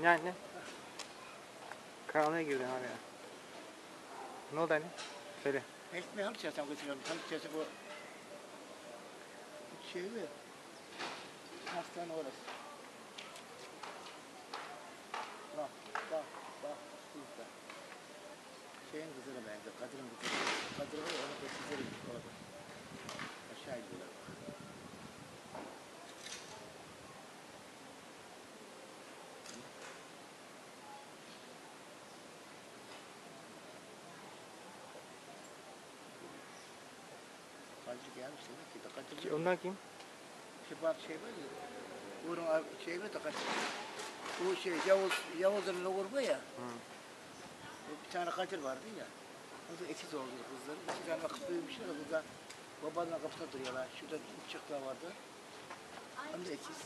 Ne anne? Karanlığa girdin ya. Ne oldu anne? Söyle. Ekmeği hangi çarşıdan götürüyorum? Hangi çarşı bu? Şey mi? Hastane orası. Bak, bak, bak. Şurada. Şeyin kızına benziyor. Kadir'in kızı. Kadir var ya onu götürüyorum. Orada. Aşağı gidiyorlar. Ki. Kadir Ki Onlar kim? Kibar şey var ya. Uğur'un şey da kaç. Bu şey Yavuz, Yavuz'un Uğur bu ya. Hı. Bir tane Kadir vardı ya. O da ekiz oldu kızların. İki tane vakıf büyümüşler. Kızlar babanın kapısında duruyorlar. Şurada çıktılar vardı. Hem de ekiz.